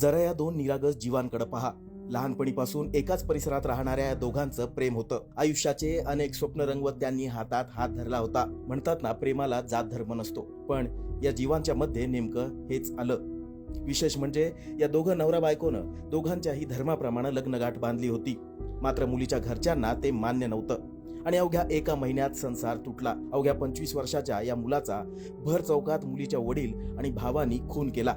जरा या दोन निरागस जीवांकडे पहा. लहानपणीपासून एकाच परिसरात राहणाऱ्या या दोघांचं प्रेम होतं. आयुष्याचे अनेक स्वप्न रंगवत त्यांनी हातात हात धरला होता. म्हणतात ना प्रेमाला जात धर्म नसतो. पण या जीवांच्या मध्ये नेमकं हेच आलं. विशेष म्हणजे या दोघं नवरा बायकोनं दोघांच्याही धर्माप्रमाणे लग्नगाठ बांधली होती. मात्र मुलीच्या घरच्यांना ते मान्य नव्हतं. आणि अवघ्या एका महिन्यात संसार तुटला. अवघ्या पंचवीस वर्षाच्या या मुलाचा भर चौकात मुलीच्या वडील आणि भावानी खून केला.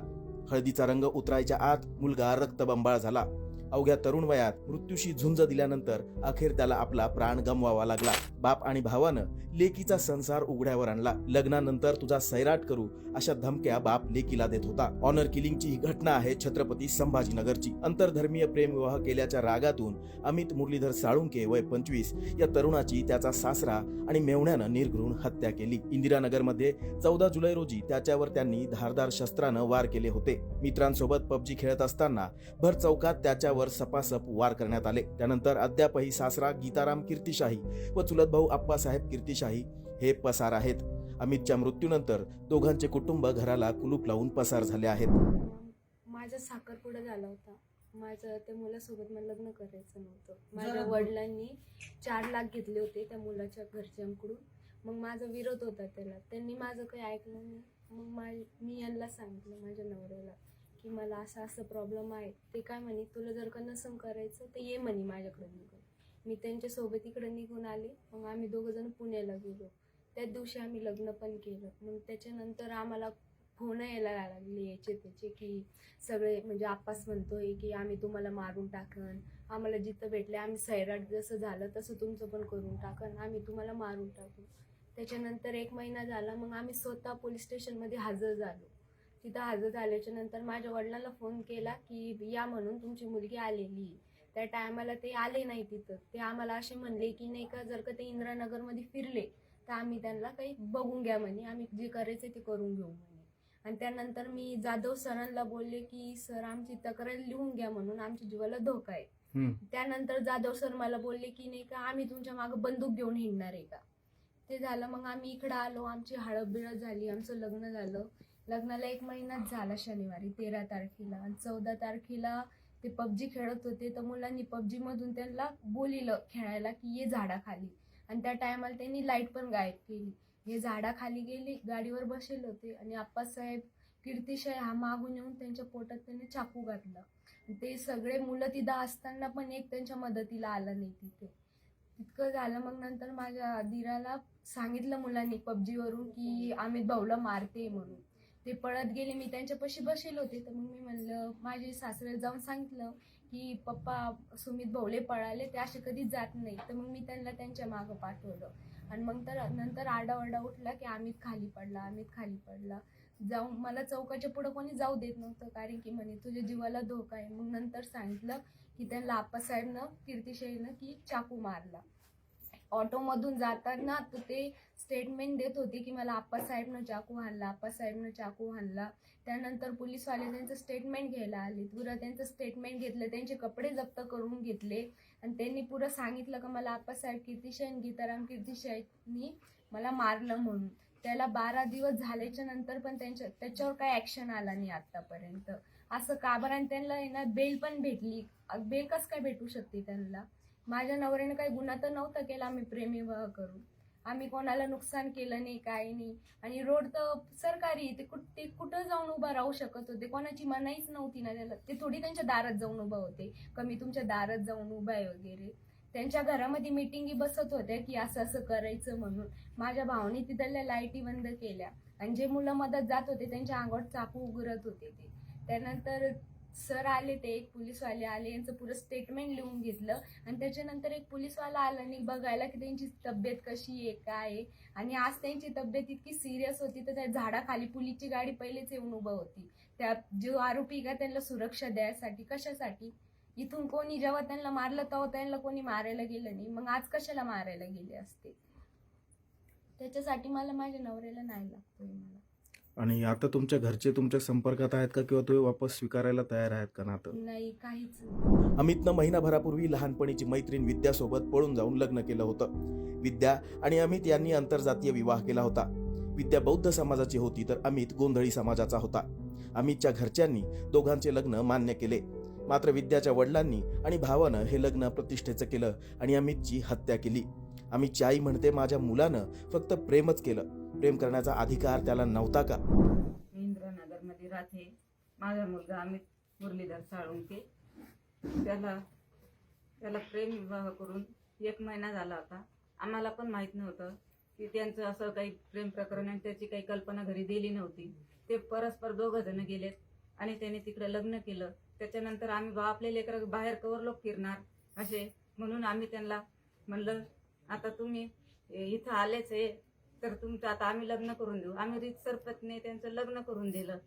हळदीचा रंग उतरायच्या आत मुलगा रक्तबंबाळ झाला. अवघ्या तरुण वयात मृत्यूशी झुंज दिल्यानंतर अखेर त्याला आपला प्राण गमवावा लागला. बाप आणि भावानं लेकीचा संसार उघड्यावर आणला. लग्नानंतर तुझा सैराट करू अशा धमक्या बाप लेकीला देत होता. ऑनर किलिंगची ही घटना आहे छत्रपती संभाजीनगरची. आंतरधर्मीय प्रेमविवाह केल्याच्या रागातून अमित मुरलीधर साळुंके वय पंचवीस या तरुणाची त्याचा सासरा आणि मेवण्यानं निर्घृण हत्या केली. इंदिरानगरमध्ये चौदा जुलै रोजी त्याच्यावर त्यांनी धारदार शस्त्रानं वार केले होते. मित्रांसोबत पबजी खेळत असताना भर चौकात त्याच्यावर सपासप वार करण्यात आले. त्यानंतर अद्यापही सासरा गीताराम कीर्तिशाही व चुलत भाऊ आप्पासाहेब कीर्तिशाही हे पसार आहेत. अमितच्या मृत्यूनंतर दोघांचे कुटुंब घराला कुलूप लावून पसार झाले आहेत. माझा साखरपुडा झाला होता. माझं त्या मुलासोबत मला लग्न करायचं नव्हतं. माझ्या वडिलांनी चार लाख घेतले होते त्या मुलाच्या घरच्यांकडून. मग माझा विरोध होता त्याला. त्यांनी माझं काही ऐकलं नाही. मग मा मी यांना सांगितलं माझ्या नवऱ्याला. की मला असं असं प्रॉब्लेम आहे. ते काय म्हणे तुला जर का नसं करायचं तर ये म्हणे माझ्याकडे निघून. मी त्यांच्यासोबत इकडे निघून आले. मग आम्ही दोघं जण पुण्याला गेलो. त्याच दिवशी आम्ही लग्न पण केलं. मग त्याच्यानंतर आम्हाला फोन यायला लागले याचे त्याचे की सगळे म्हणजे आप्पास म्हणतोय की आम्ही तुम्हाला मारून टाकन. आम्हाला जिथं भेटले आम्ही सैराट जसं झालं तसं तुमचं पण करून टाकन. आम्ही तुम्हाला मारून टाकू. त्याच्यानंतर एक महिना झाला मग आम्ही स्वतः पोलीस स्टेशनमध्ये हजर झालो. तिथं हजर झाल्याच्यानंतर माझ्या वडिलांना फोन केला की या म्हणून तुमची मुलगी आलेली. त्या टायमाला ते आले नाही तिथं. ते आम्हाला असे म्हणले की नाही का जर का ते इंदिरानगरमध्ये फिरले तर आम्ही त्यांना काही बघून घ्या म्हणे. आम्ही जे करायचं ते करून घेऊ म्हणे. आणि त्यानंतर मी जाधव सरांना बोलले की सर आमची तक्रार लिहून घ्या म्हणून. आमच्या जीवाला धोका आहे. त्यानंतर जाधव सर मला बोलले की नाही का आम्ही तुमच्या मागं बंदूक घेऊन हिंडणार आहे का? ते झालं मग आम्ही इकडं आलो. आमची हळद बिळद झाली आमचं लग्न झालं. लग्नाला एक महिनाच झाला शनिवारी तेरा तारखेला. आणि चौदा तारखेला ते पबजी खेळत होते. तर मुलांनी पबजी मधून त्यांना बोलिलं खेळायला की ये झाडाखाली. आणि त्या टायमाला त्यांनी लाइट पण गायब केली. हे झाडाखाली गेली गाडीवर बसेल होते. आणि आप्पासाहेब कीर्तिशय हा मागून येऊन त्यांच्या पोटात त्यांनी चाकू घातला. ते सगळे मुलं तिथं असताना पण एक त्यांच्या मदतीला आलं नाही तिथे. तितकं झालं मग नंतर माझ्या दिराला सांगितलं मुलांनी पबजीवरून की अमित भाऊला मारते म्हणून. ते पळत गेले मी त्यांच्यापाशी बसेल होते. तर मग मी म्हणलं माझे सासरे जाऊन सांगितलं की पप्पा सुमित भाऊले पळाले ते असे कधीच जात नाही तर मग मी त्यांना त्यांच्या मागं पाठवलं. आणि मग तर नंतर आरडाओरडा उठला की अमित खाली पडला अमित खाली पडला. जाऊन मला चौकाच्या पुढं कोणी जाऊ देत नव्हतं कारण की म्हणे तुझ्या जीवाला धोका आहे. मग नंतर सांगितलं की त्यांना आप्पासाहेबनं कीर्तिशाहीनं की चाकू मारला. ऑटोमधून जाताना तर ते स्टेटमेंट देत होते की मला आप्पासाहेबनं चाकू हाणला आप्पासाहेबनं चाकू हाणला. त्यानंतर पोलीसवाले त्यांचं स्टेटमेंट घ्यायला आले पुरं त्यांचं स्टेटमेंट घेतलं त्यांचे कपडे जप्त करून घेतले. आणि त्यांनी पुरं सांगितलं का मला आप्पासाहेब कीर्तिशाही आणि गीताराम कीर्तिशयनी मला मारलं म्हणून. त्याला बारा दिवस झाल्याच्यानंतर पण त्यांच्या त्याच्यावर काय ॲक्शन आला नाही आत्तापर्यंत असं का बरं आणि त्यांना आहे ना बेल पण भेटली. बेल कसं काय भेटू शकते त्यांना? माझ्या नवऱ्याने काही गुन्हा तर नव्हता केला आम्ही प्रेमविवाह करू. आम्ही कोणाला नुकसान केलं नाही काय नाही. आणि रोड तर सरकारी ते कुठ ते कुठं जाऊन उभं राहू शकत होते? कोणाची मनाईच नव्हती ना त्याला. ते थोडी त्यांच्या दारात जाऊन उभा होते. कमी तुमच्या दारात जाऊन उभा आहे वगैरे. त्यांच्या घरामध्ये मिटिंगी बसत होत्या की असं असं करायचं म्हणून. माझ्या भावाने तिथल्या लाईटी बंद केल्या. आणि जे मुलं मदत जात होते त्यांच्या अंगावर चाकू उघडत होते ते. त्यानंतर सर आले ते एक पोलीसवाले आले यांचं पुरं स्टेटमेंट लिहून घेतलं. आणि त्याच्यानंतर एक पोलीसवाला आला आणि बघायला की त्यांची तब्येत कशी आहे काय आहे. आणि आज त्यांची तब्येत इतकी सिरियस होती तर त्या झाडाखाली पोलीसची गाडी पहिलेच येऊन उभं होती. त्या जो आरोपी का त्यांना सुरक्षा द्यायसाठी कशासाठी? इथून कोणी जेव्हा त्यांना मारलं तेव्हा त्यांना कोणी मारायला गेलं नाही. मग आज कशाला मारायला गेले असते? त्याच्यासाठी मला माझ्या नवऱ्याला नाही लागतोय मला. आणि आता तुमच्या घरचे तुमच्या संपर्कात आहेत का किंवा तुम्ही वापस स्वीकारायला तयार आहेत का नातं? नाही काहीच नाही. अमितनं महिनाभरापूर्वी लहानपणीची मैत्रीण विद्यासोबत पळून जाऊन लग्न केलं होतं. विद्या आणि अमित यांनी आंतरजातीय विवाह केला होता. विद्या बौद्ध समाजाची होती तर अमित गोंधळी समाजाचा होता. अमितच्या घरच्यांनी दोघांचे लग्न मान्य केले. मात्र विद्याच्या वडिलांनी आणि भावानं हे लग्न प्रतिष्ठेचं केलं आणि अमितची हत्या केली. अमितची आई म्हणते माझ्या मुलानं फक्त प्रेमच केलं. प्रेम करण्याचा अधिकार त्याला नव्हता का? मी इंद्रनगरमध्ये राहते. माझा मुलगा अमित मुरलीधर साळुंके. त्याला त्याला प्रेम विवाह करून एक महिना झाला होता आम्हाला पण माहीत नव्हतं की त्यांचं असं काही प्रेम प्रकरण आणि त्याची काही कल्पना घरी दिली नव्हती. ते परस्पर दोघं जण गेलेत आणि त्याने तिकडे लग्न केलं. त्याच्यानंतर आम्ही बा आपले लेकर बाहेर कवर लोक फिरणार असे म्हणून आम्ही त्यांना म्हणलं आता तुम्ही इथं आलेच आहे. तर तुमचं आता आम्ही लग्न करून देऊ. आम्ही रीतसर पत्नी त्यांचं लग्न करून दिलं.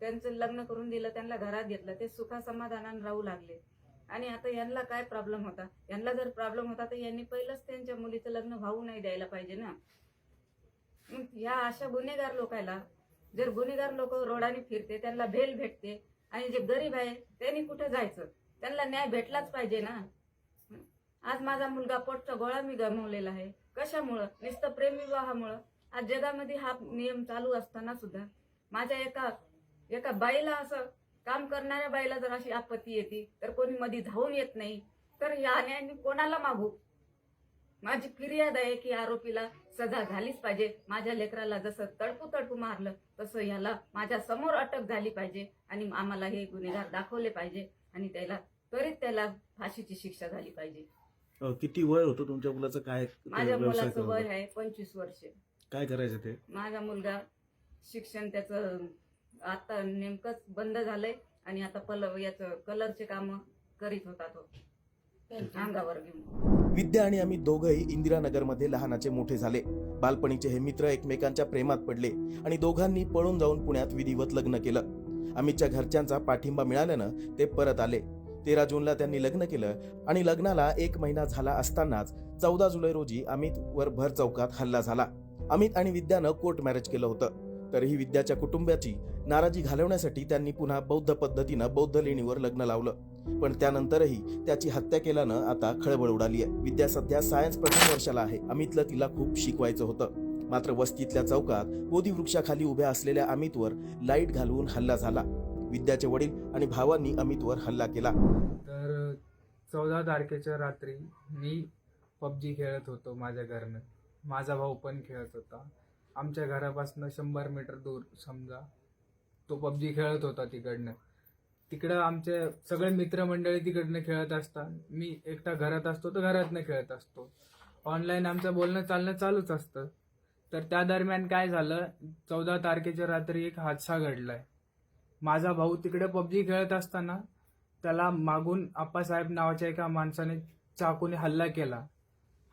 त्यांचं लग्न करून दिलं त्यांना घरात घेतलं. ते सुखासमाधानानं राहू लागले. आणि आता यांना काय प्रॉब्लेम होता? यांना जर प्रॉब्लेम होता तर यांनी पहिलंच त्यांच्या मुलीचं लग्न व्हावू नाही द्यायला पाहिजे ना? मग या अशा गुन्हेगार लोकांना जर गुन्हेगार लोक रोडाने फिरते त्यांना भेल भेटते आणि जे गरीब आहे त्यांनी कुठे जायचं? त्यांना न्याय भेटलाच पाहिजे ना? आज माझा मुलगा पोटचा गोळा मी गमावलेला आहे. कशामुळं? नुसतं प्रेमविवाहामुळं आज जगामध्ये हा नियम चालू असताना सुद्धा माझ्या एका एका बाईला असं काम करणाऱ्या बाईला जर अशी आपत्ती येते तर कोणी मध्ये धावून येत नाही. तर या न्यायाने कोणाला मागू? माझी फिर्याद आहे की आरोपीला सजा झालीच पाहिजे. माझ्या लेकराला जसं तडपू तडपू मारलं तसं याला माझ्यासमोर अटक झाली पाहिजे आणि आम्हाला हे गुन्हेगार दाखवले पाहिजे आणि त्याला त्वरित त्याला फाशीची शिक्षा झाली पाहिजे. अ, किती वय होतं तुमच्या मुलाचं? काय माझ्या व्यवसाय मुलाचं करत वय होता? आहे पंचवीस वर्ष. काय करायचं ते? माझा मुलगा शिक्षण त्याचं आता नेमकंच बंद झालंय आणि आता पल याचं कलरचे काम करीत होता तो. अंगावर घेऊन. विद्या आणि अमित दोघंही इंदिरानगरमध्ये लहानाचे मोठे झाले. बालपणीचे हे मित्र एकमेकांच्या प्रेमात पडले आणि दोघांनी पळून जाऊन पुण्यात विधिवत लग्न केलं. अमितच्या घरच्यांचा पाठिंबा मिळाल्यानं ते परत आले. तेरा जूनला त्यांनी लग्न केलं आणि लग्नाला एक महिना झाला असतानाच चौदा जुलै रोजी अमितवर भर चौकात हल्ला झाला. अमित आणि विद्यानं कोर्ट मॅरेज केलं होतं. तरीही विद्याच्या कुटुंबाची नाराजी घालवण्यासाठी त्यांनी पुन्हा बौद्ध पद्धतीनं बौद्ध लेणीवर लग्न लावलं. पण त्यानंतरही त्याची हत्या केल्यानं आता खळबळ उडाली आहे. विद्या सध्या सायन्स प्रथम वर्षाला आहे. अमितला तिला खूप शिकवायचं होतं. मात्र वस्तीतल्या चौकात बोधी वृक्षाखाली उभ्या असलेल्या अमितवर लाइट घालवून हल्ला झाला. विद्याचे वडील आणि भावांनी अमितवर हल्ला केला. तर चौदा तारखेच्या रात्री मी पबजी खेळत होतो माझ्या घरनं. माझा भाऊ पण खेळत होता. आमच्या घरापासून शंभर मीटर दूर समजा तो पबजी खेळत होता तिकडनं. तिकडं आमचे सगळे मित्रमंडळी तिकडनं खेळत असतात. मी एकटा घरात असतो तर घरातनं खेळत असतो. ऑनलाईन आमचं बोलणं चालणं चालूच असतं. तर त्या दरम्यान काय झालं? चौदा तारखेच्या रात्री एक हादसा घडलाय. माझा भाऊ तिकडे पबजी खेळत असताना त्याला मागून आप्पासाहेब नावाच्या एका माणसाने चाकूने हल्ला केला.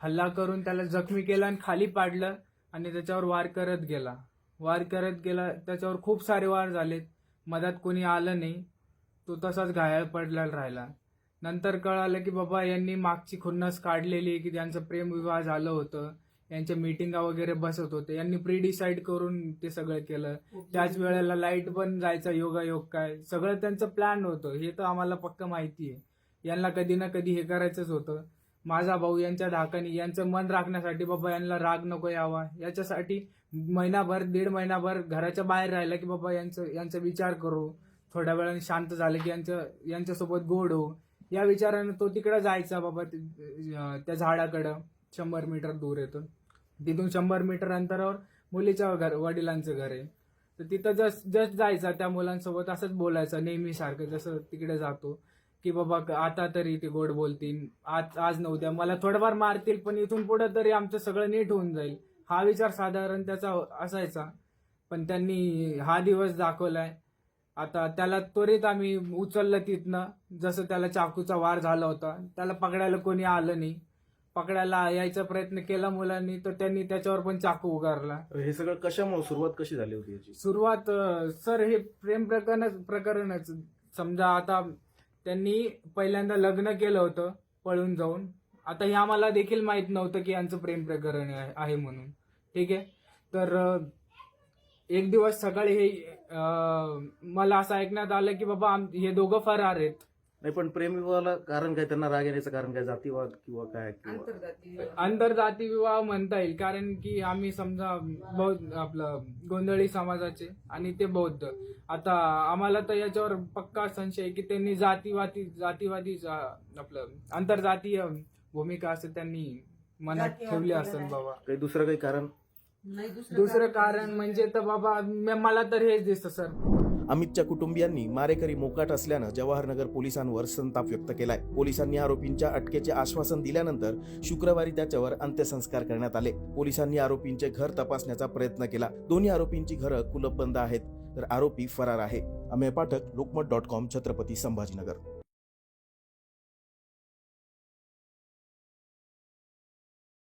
हल्ला करून त्याला जखमी केला आणि खाली पाडलं आणि त्याच्यावर वार करत गेला. वार करत गेला त्याच्यावर खूप सारे वार झालेत. मधात कोणी आलं नाही. तो तसाच घायाळ पडलेला राहिला. नंतर कळालं की बाबा यांनी मागची खुन्नस काढलेली आहे की त्यांचं प्रेमविवाह झालं होतं. यांच्या मिटिंगा वगैरे बसत होते. यांनी प्री डिसाईड करून ते सगळं केलं. त्याच वेळेला लाइट पण जायचा योगायोग काय? सगळं त्यांचं प्लॅन होतं. हे तर आम्हाला पक्क माहिती आहे. यांना कधी ना कधी हे करायचंच होतं. माझा भाऊ यांच्या धाकानी यांचं मन राखण्यासाठी बाबा यांना राग नको यावा. याच्यासाठी महिनाभर दीड महिनाभर घराच्या बाहेर राहिला की बाबा यांचं यांचा विचार करू. थोड्या वेळाने शांत झालं की यांचं यांच्यासोबत गोड हो. या विचाराने तो तिकडं जायचा बाबा त्या झाडाकडं. शंभर मीटर दूर येतो तिथून शंभर मीटर अंतरावर मुलीच्या घर वडिलांचं घर आहे. तर तिथं जस जस्ट जायचा त्या मुलांसोबत असंच बोलायचं नेहमी सारखं जसं तिकडे जातो की बाबा क- आता तरी ते गोड बोलतील आज आज नव्हत्या मला थोडंफार मारतील पण इथून पुढं तरी आमचं सगळं नीट होऊन जाईल. हा विचार साधारण त्याचा हो, असायचा. पण त्यांनी हा दिवस दाखवलाय. आता त्याला त्वरित आम्ही उचललं तिथनं जसं त्याला चाकूचा वार झाला होता त्याला पकडायला कोणी आलं नाही. पकडायला यायचा प्रयत्न केला मुलांनी तर त्यांनी त्याच्यावर पण चाकू उगारला. हे सगळं कशामुळे सुरुवात कशी झाली होती याची? सुरुवात अं, सर हे प्रेम प्रकरण प्रकरणच. समजा आता त्यांनी पहिल्यांदा लग्न केलं होतं पळून जाऊन. आता हे आम्हाला देखील माहीत नव्हतं की यांचं प्रेम प्रकरण आहे आहे म्हणून. ठीक आहे? तर अं, एक दिवस सकाळी हे अं, मला असं ऐकण्यात आलं की बाबा आम- हे दोघं फरार आहेत. नाही पण प्रेमविवाहाला कारण काय? त्यांना राग येण्याचं कारण काय? जातीवाद किंवा काय? किंवा आंतरजाती विवाह म्हणता येईल कारण की आम्ही समजा बौद्ध आपलं गोंधळी समाजाचे आणि ते बौद्ध. आता आम्हाला तर याच्यावर पक्का संशय आहे की त्यांनी जातीवादी जातीवादी जा- आपलं आंतरजातीय भूमिका असेल त्यांनी मनात ठेवली असेल बाबा. काही दुसरं काही कारण? दुसरं कारण म्हणजे तर बाबा म- मला तर हेच दिसतं सर. अमितच्या कुटुंबियांनी मारेकरी मोकाट असल्यानं जवाहरनगर पोलिसांवर संताप व्यक्त केलाय. पोलिसांनी आरोपींच्या अटकेचे आश्वासन दिल्यानंतर शुक्रवारी त्याच्यावर अंत्यसंस्कार करण्यात आले. पोलिसांनी आरोपींचे घर तपासण्याचा प्रयत्न केला. दोन्ही आरोपींची घरं कुलपबंद आहेत. तर आरोपी फरार आहे. Amey Pathak Lokmat dot com Chhatrapati Sambhajinagar.